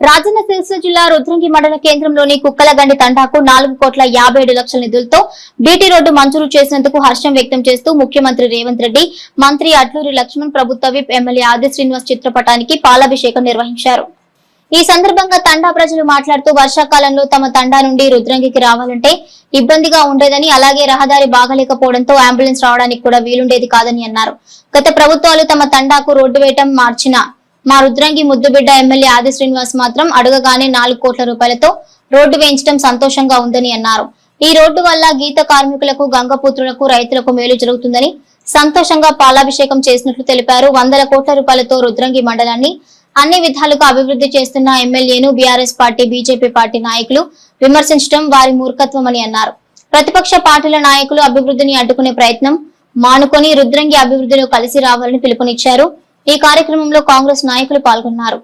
రాజన్న సిరిసిల్ల జిల్లా రుద్రంగి మండల కేంద్రంలోని కుక్కలగండి తండాకు నాలుగు కోట్ల యాభై ఏడు లక్షల నిధులతో బీటీ రోడ్డు మంజూరు చేసినందుకు హర్షం వ్యక్తం చేస్తూ ముఖ్యమంత్రి రేవంత్ రెడ్డి మంత్రి అడ్లూరి లక్ష్మణ్ ప్రభుత్వ విప్ ఎమ్మెల్యే ఆది శ్రీనివాస్ చిత్రపటానికి పాలాభిషేకం నిర్వహించారు. ఈ సందర్భంగా తండా ప్రజలు మాట్లాడుతూ వర్షాకాలంలో తమ తండా నుండి రుద్రంగికి రావాలంటే ఇబ్బందిగా ఉండేదని అలాగే రహదారి బాగలేకపోవడంతో అంబులెన్స్ రావడానికి కూడా వీలుండేది కాదని అన్నారు. గత ప్రభుత్వాలు తమ తండాకు రోడ్డు వేయటం మార్చిన మా రుద్రంగి ముద్దుబిడ్డ ఎమ్మెల్యే ఆది శ్రీనివాస్ మాత్రం అడగగానే నాలుగు కోట్ల రూపాయలతో రోడ్డు వేయించడం సంతోషంగా ఉందని అన్నారు. ఈ రోడ్డు వల్ల గీత కార్మికులకు గంగపుత్రులకు రైతులకు మేలు జరుగుతుందని సంతోషంగా పాలాభిషేకం చేసినట్లు తెలిపారు. వందల కోట్ల రూపాయలతో రుద్రంగి మండలాన్ని అన్ని విధాలుగా అభివృద్ధి చేస్తున్న ఎమ్మెల్యేను బీఆర్ఎస్ పార్టీ బీజేపీ పార్టీ నాయకులు విమర్శించడం వారి మూర్ఖత్వమని అన్నారు. ప్రతిపక్ష పార్టీల నాయకులు అభివృద్ధిని అడ్డుకునే ప్రయత్నం మానుకొని రుద్రంగి అభివృద్ధిలో కలిసి రావాలని పిలుపునిచ్చారు. ఈ కార్యక్రమంలో కాంగ్రెస్ నాయకులు పాల్గొన్నారు.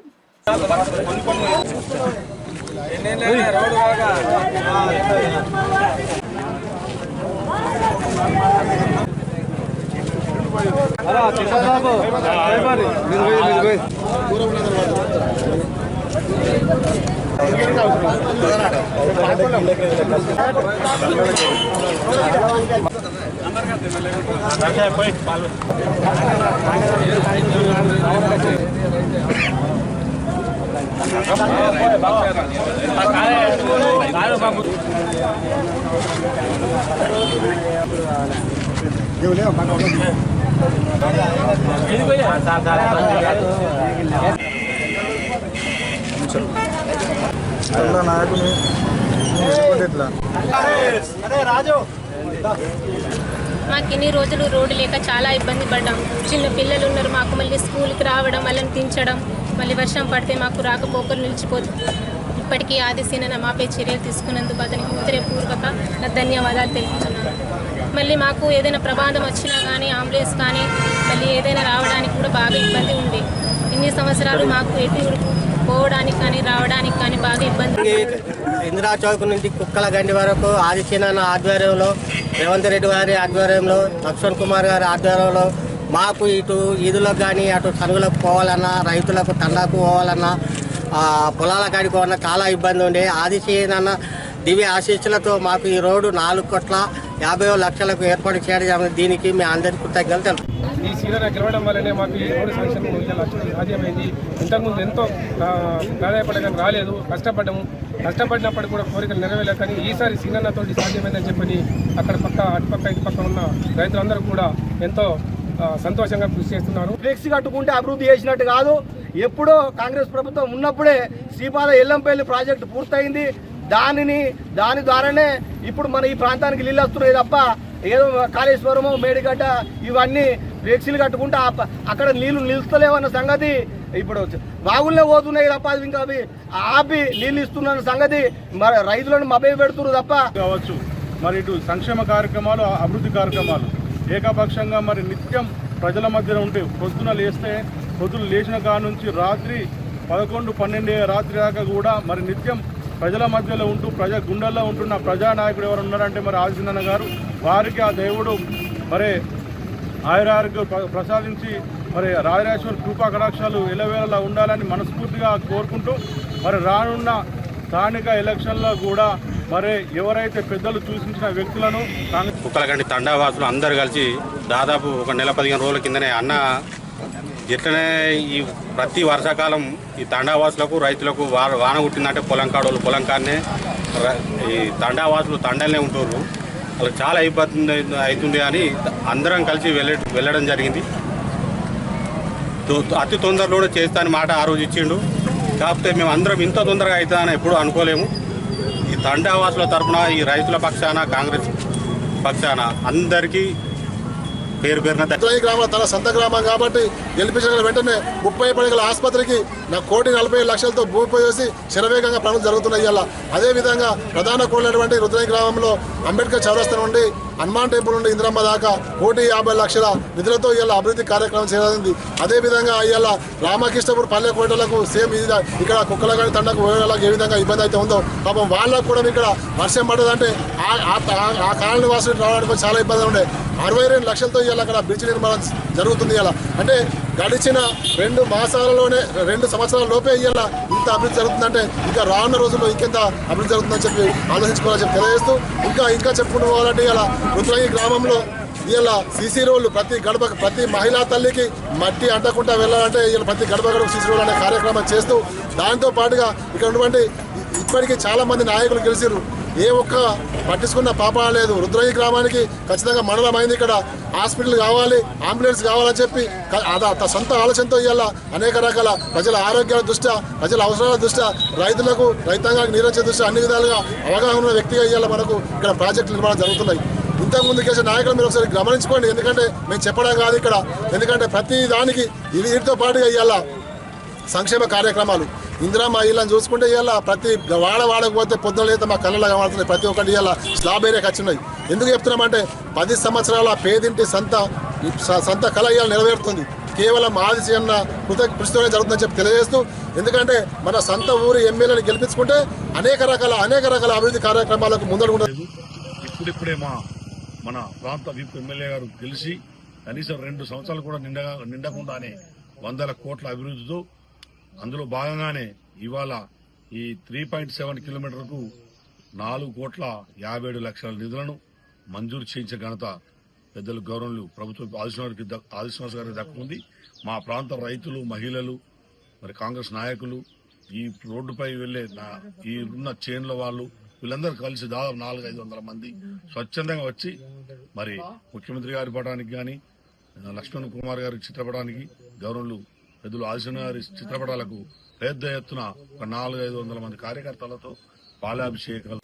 నాయకుని ఎన్నుకుంటే ఎట్లా మాకు ఇన్ని రోజులు రోడ్డు లేక చాలా ఇబ్బంది పడ్డాం. చిన్న పిల్లలు ఉన్నారు మాకు మళ్ళీ స్కూల్కి రావడం వాళ్ళని తించడం మళ్ళీ వర్షం పడితే మాకు రాకపోకలు నిలిచిపోతుంది ఇప్పటికీ ఆదిశీన మాపై చర్యలు తీసుకున్నందుకు అతనికి హృదయపూర్వక నా ధన్యవాదాలు తెలుపుతున్నాను. మళ్ళీ మాకు ఏదైనా ప్రమాదం వచ్చినా కానీ అంబులెన్స్ కానీ మళ్ళీ ఏదైనా రావడానికి కూడా బాగా ఇబ్బంది ఉంది. ఇన్ని సంవత్సరాలు మాకు ఎటు పోవడానికి కానీ రావడానికి కానీ బాగా ఇబ్బంది. ఇందిరా చౌక్ నుంచి కుక్కల గండి వరకు ఆదిత్యనారాయణ ఆధ్వర్యంలో రేవంత్ రెడ్డి గారి ఆధ్వర్యంలో లక్ష్మణ్ కుమార్ గారి ఆధ్వర్యంలో మాకు ఇటు ఈదులకు కానీ అటు తనుగులకు పోవాలన్నా రైతులకు తండాకు పోవాలన్నా పొలాల కాడికి పోవాలన్నా చాలా ఇబ్బంది ఉండే. ఆదిశీనన్న దివ్య ఆశీస్సులతో మాకు ఈ రోడ్డు నాలుగు కోట్ల యాభై లక్షలకు ఏర్పాటు చేయడం దీనికి మీ అందరికీ కృతజ్ఞతలు ఈ సీజన్ గెలవడం వల్లనే మాకు ఈ రోడ్డు శాంక్షన్ సాధ్యమైంది ఇంతకుముందు ఎంతో ప్రాధాయపడగా రాలేదు. కష్టపడ్డాము. కష్టపడినప్పటికీ కూడా కోరికలు నెరవేరలేదు కానీ ఈసారి సీనన్నతోటి సాధ్యమైందని చెప్పని అక్కడ పక్క అటుపక్క ఇటు పక్క ఉన్న రైతులందరూ కూడా ఎంతో సంతోషంగా కృషి చేస్తున్నారు. ఫ్లెక్సీ కట్టుకుంటే అభివృద్ధి చేసినట్టు కాదు. ఎప్పుడో కాంగ్రెస్ ప్రభుత్వం ఉన్నప్పుడే శ్రీపాద ఎల్లంపల్లి ప్రాజెక్టు పూర్తయింది. దానిని దాని ద్వారానే ఇప్పుడు మన ఈ ప్రాంతానికి నీళ్ళు వస్తున్నాయి తప్ప ఏదో కాళేశ్వరము మేడిగడ్డ ఇవన్నీ ఫ్లెక్సీలు కట్టుకుంటే అక్కడ నీళ్ళు నిలుస్తలేవన్న సంగతి ఇప్పుడు బాగుల్లో పోతున్నాయి తప్ప ఇంకా అవి ఆపి నీళ్ళు ఇస్తున్న సంగతి మరి రైతులను మభ్య పెడుతున్నారు తప్ప. కావచ్చు. మరి ఇటు సంక్షేమ కార్యక్రమాలు అభివృద్ధి కార్యక్రమాలు ఏకపక్షంగా మరి నిత్యం ప్రజల మధ్యన ఉంటే పొద్దున లేస్తే పొద్దున లేచిన కాడ నుంచి రాత్రి పదకొండు పన్నెండు రాత్రి దాకా కూడా మరి నిత్యం ప్రజల మధ్యలో ఉంటూ ప్రజా గుండెల్లో ఉంటున్న ప్రజానాయకుడు ఎవరు ఉన్నారంటే మరి ఆదిశనన్న గారు. వారికి ఆ దేవుడు మరి ఆయురారికి ప్ర- ప్రసాదించి మరి రాజరాజేశ్వర కృపా కటాక్షాలు ఎలవేళలా ఉండాలని మనస్ఫూర్తిగా కోరుకుంటూ మరి రానున్న స్థానిక ఎలక్షన్లో కూడా మరి ఎవరైతే పెద్దలు సూచించిన వ్యక్తులను కాంగ్రెస్ తండావాసులు అందరు కలిసి దాదాపు ఒక నెల పదిహేను రోజుల కిందనే అన్న ఎట్లనే ఈ ప్రతి వర్షాకాలం ఈ తండావాసులకు రైతులకు వాన కుట్టిందంటే పొలం కాడోళ్ళు పొలం కాడనే ఈ తండావాసులు తండలనే ఉంటున్నారు వాళ్ళకి చాలా ఇబ్బంది అవుతుంది అని అందరం కలిసి వెళ్ళ వెళ్ళడం జరిగింది. అతి తొందరలో చేస్తా అని మాట ఆ రోజు ఇచ్చిండు. కాకపోతే మేము అందరం ఇంత తొందరగా అవుతుందని ఎప్పుడూ అనుకోలేము ఈ తండావాసుల తరఫున ఈ రైతుల పక్షాన కాంగ్రెస్ పక్షాన అందరికీ పేరు పేరున ధన్యవాదాలు. గ్రామం తన సొంత గ్రామం కాబట్టి గెలిపించగల వెంటనే ముప్పై పడగల ఆసుపత్రికి నా కోటి నలభై లక్షలతో భూమిపై చేసి శరవేగంగా పనులు జరుగుతున్నాయి అలా అదేవిధంగా ప్రధాన కోళ్ళటువంటి రుద్రాయి గ్రామంలో అంబేద్కర్ చౌరస్తా నుండి హనుమాన్ టెంపుల్ నుండి ఇందిరమ్మ దాకా కోటి యాభై లక్షల నిధులతో ఇవాళ అభివృద్ధి కార్యక్రమం చేయనుంది అదేవిధంగా ఇవాళ రామకృష్ణపూర్ పల్లె కోటలకు సేమ్ ఇది ఇక్కడ కుక్కలగాడి తండకు వేయడానికి ఏ విధంగా ఇబ్బంది అయితే ఉందో పాపం వాళ్ళకు కూడా ఇక్కడ వర్షం పడదంటే ఆ- ఆ- ఆ కాలనీ వాసులు రావడానికి చాలా ఇబ్బంది ఉండే. అరవై రెండు లక్షలతో ఇవాళ అక్కడ బ్రిడ్జ్ నిర్మాణం జరుగుతుంది ఇలా అంటే గడిచిన రెండు మాసాలలోనే రెండు సంవత్సరాల లోపే ఇవాళ ఇంత అభివృద్ధి జరుగుతుందంటే ఇంకా రానున్న రోజుల్లో ఇంకెంత అభివృద్ధి జరుగుతుందని చెప్పి ఆలోచించుకోవాలని చెప్పి తెలియజేస్తూ ఇంకా ఇంకా చెప్పుకుంటూ పోవాలంటే ఇలా రుద్రంగి గ్రామంలో ఇలా సీసీ రోడ్లు ప్రతి గడప ప్రతి మహిళా తల్లికి మట్టి అంటకుండా వెళ్ళాలంటే ఇలా ప్రతి గడప గడప సీసీ రోడ్లు అనే కార్యక్రమం చేస్తూ దాంతో పాటుగా ఇక్కడ ఉన్నటువంటి ఇప్పటికీ చాలా మంది నాయకులు గెలిచారు ఏ ఒక్క పట్టించుకున్న పాప లేదు. రుద్రయ్య గ్రామానికి ఖచ్చితంగా మండలం అయింది ఇక్కడ. హాస్పిటల్ కావాలి అంబులెన్స్ కావాలని చెప్పి త- సొంత ఆలోచనతో ఇవాళ అనేక రకాల ప్రజల ఆరోగ్యాల దృష్ట్యా ప్రజల అవసరాల దృష్ట్యా రైతులకు రైతాంగానికి నీరించే దృష్ట్యా అన్ని విధాలుగా అవగాహన ఉన్న వ్యక్తిగా ఇవాళ మనకు ఇక్కడ ప్రాజెక్టు నిర్మాణం జరుగుతున్నాయి. ఇంతకుముందు చేసిన నాయకులు మీరు ఒకసారి గమనించుకోండి. ఎందుకంటే మేము చెప్పడం కాదు ఇక్కడ. ఎందుకంటే ప్రతి దానికి వీటితో పాటుగా ఇవాళ సంక్షేమ కార్యక్రమాలు. ఇందిరా మా ఇళ్ళని చూసుకుంటే ఇవాళ ప్రతి వాడ వాడకపోతే పొద్దున లేదా మా కళ్ళలో కనబడుతున్నాయి. ప్రతి ఒక్కటి ఇవాళ స్లాబ్ ఏరియాకి వచ్చినాయి ఎందుకు చెప్తున్నామంటే పది సంవత్సరాల పేదింటి సంత స- సంత కళ ఇవాళ నెరవేరుతుంది. కేవలం ఆదిశి అన్న కృత కృషితోనే జరుగుతుందని చెప్పి తెలియజేస్తూ ఎందుకంటే మన సొంత ఊరి ఎమ్మెల్యేని గెలిపించుకుంటే అనేక రకాల అనేక రకాల అభివృద్ధి కార్యక్రమాలకు ముందడుగుంటారు ఇప్పుడిప్పుడే మా మన ప్రాంత విప్ ఎమ్మెల్యే గారు గెలిచి కనీసం రెండు సంవత్సరాలు కూడా నిండగా నిండకుండానే వందల కోట్ల అభివృద్ధితో అందులో భాగంగానే ఇవాళ ఈ త్రీ పాయింట్ సెవెన్ కిలోమీటర్కు నాలుగు కోట్ల యాభై ఏడు లక్షల నిధులను మంజూరు చేయించే ఘనత పెద్దలు గౌరవులు ప్రభుత్వ ఆదిశ్వరికి ఆదిశ్వరాజ్ గారికి దక్కుంది మా ప్రాంత రైతులు మహిళలు మరి కాంగ్రెస్ నాయకులు ఈ రోడ్డుపై వెళ్ళే నా- ఈ ఉన్న చేన్ల వాళ్ళు వీళ్ళందరూ కలిసి దాదాపు నాలుగు ఐదు వందల మంది స్వచ్ఛందంగా వచ్చి మరి ముఖ్యమంత్రి గారి పటానికి కానీ లక్ష్మణ్ కుమార్ గారి చిత్రపటానికి గౌరవులు పెద్దలు ఆదిశన గారి చిత్రపటాలకు పెద్ద ఎత్తున ఒక నాలుగు ఐదు వందల మంది కార్యకర్తలతో పాలాభిషేకాలు